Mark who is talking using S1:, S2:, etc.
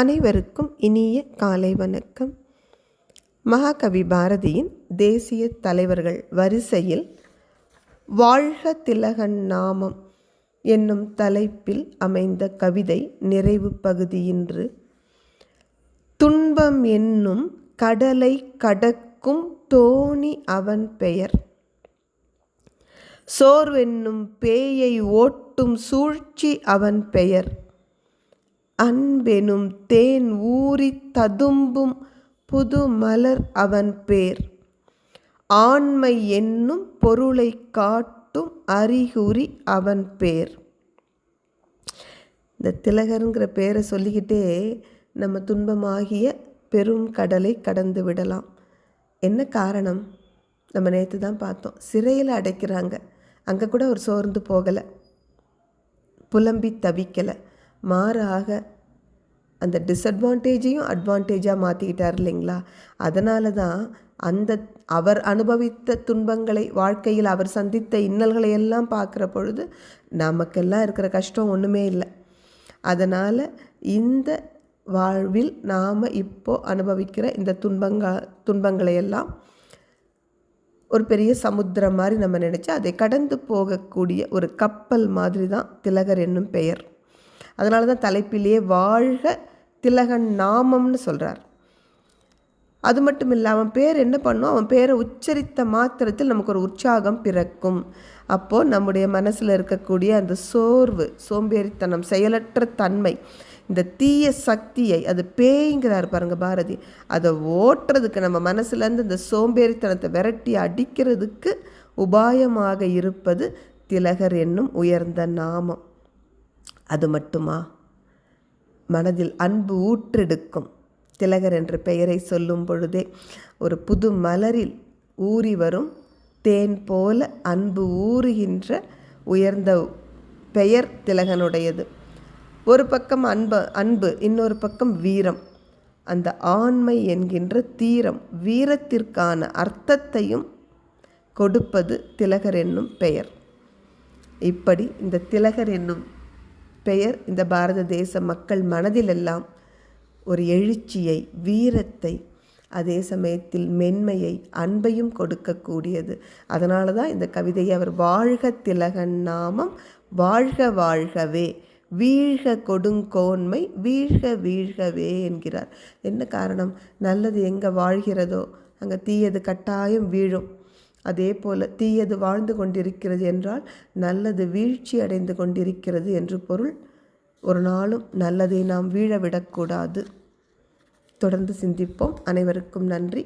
S1: அனைவருக்கும் இனிய காலை வணக்கம். மகாகவி பாரதியின் தேசிய தலைவர்கள் வரிசையில் வாழ்க திலகன் நாமம் என்னும் தலைப்பில் அமைந்த கவிதை நிறைவு பகுதியின்று துன்பம் என்னும் கடலை கடக்கும் தோணி அவன் பெயர். சோர்வென்னும் பேயை ஓட்டும் சூழ்ச்சி அவன் பெயர். அன்பெனும் தேன் ஊறித் ததும்பும் புது மலர் அவன் பேர். ஆண்மை என்னும் பொருளை காட்டும் அறிகுறி அவன் பேர். இந்த திலகருங்கிற பேரை சொல்லிக்கிட்டே நம்ம துன்பமாகிய பெரும் கடலை கடந்து விடலாம். என்ன காரணம்? நம்ம நேற்று தான் பார்த்தோம். சிறையில் அடைக்கிறாங்க. அங்கே கூட அவர் சோர்ந்து போகலை. புலம்பி தவிக்கலை. மாறாக அந்த டிஸ்அட்வான்டேஜையும் அட்வான்டேஜாக மாற்றிக்கிட்டார் இல்லைங்களா? அதனால தான் அந்த அவர் அனுபவித்த துன்பங்களை வாழ்க்கையில் அவர் சந்தித்த இன்னல்களை எல்லாம் பார்க்குற பொழுது நமக்கெல்லாம் இருக்கிற கஷ்டம் ஒன்றுமே இல்லை. அதனால் இந்த வாழ்வில் நாம் இப்போது அனுபவிக்கிற இந்த துன்பங்க துன்பங்களை எல்லாம் ஒரு பெரிய சமுத்திரம் மாதிரி நம்ம நினச்சி அதை கடந்து போகக்கூடிய ஒரு கப்பல் மாதிரி தான் திலகர் என்னும் பெயர். அதனால தான் தலைப்பிலேயே வாழ்க திலகன் நாமம்னு சொல்கிறார் அது மட்டும் இல்லை அவன் பேர் என்ன பண்ணும்? அவன் பேரை உச்சரித்த மாத்திரத்தில் நமக்கு ஒரு உற்சாகம் பிறக்கும். அப்போது நம்முடைய மனசில் இருக்கக்கூடிய அந்த சோர்வு சோம்பேறித்தனம் செயலற்ற தன்மை இந்த தீய சக்தியை அது பேய்ங்கிறார் பாருங்க பாரதி அதை ஓட்டுறதுக்கு நம்ம மனசுலேருந்து இந்த சோம்பேறித்தனத்தை விரட்டி அடிக்கிறதுக்கு உபாயமாக இருப்பது திலகர் என்னும் உயர்ந்த நாமம். அது மட்டுமா? மனதில் அன்பு ஊற்றெடுக்கும். திலகர் என்ற பெயரை சொல்லும் பொழுதே ஒரு புது மலரில் ஊறி வரும். தேன் போல அன்பு ஊறுகின்ற உயர்ந்த பெயர் திலகனுடையது. ஒரு பக்கம் அன்பு அன்பு இன்னொரு பக்கம் வீரம். அந்த ஆண்மை என்கின்ற தீரம் வீரத்திற்கான அர்த்தத்தையும் கொடுப்பது திலகர் என்னும் பெயர். இப்படி இந்த திலகர் என்னும் பெயர் இந்த பாரத தேச மக்கள் மனதிலெல்லாம் ஒரு எழுச்சியை வீரத்தை அதே சமயத்தில் மென்மையை அன்பையும் கொடுக்கக்கூடியது. அதனால தான் இந்த கவிதையை அவர் வாழ்க திலகன் நாமம் வாழ்க வாழ்கவே வீழ்க கொடுங்கோன்மை வீழ்க வீழ்கவே என்கிறார். என்ன காரணம்? நல்லது எங்கே வாழ்கிறதோ அங்கே தீயது கட்டாயம் வீழும். அதே போல தீயது வாழ்ந்து கொண்டிருக்கிறது என்றால் நல்லது வீழ்ச்சி அடைந்து கொண்டிருக்கிறது என்று பொருள். ஒரு நாளும் நல்லதை நாம் வீழ விடக்கூடாது தொடர்ந்து சிந்திப்போம். அனைவருக்கும் நன்றி.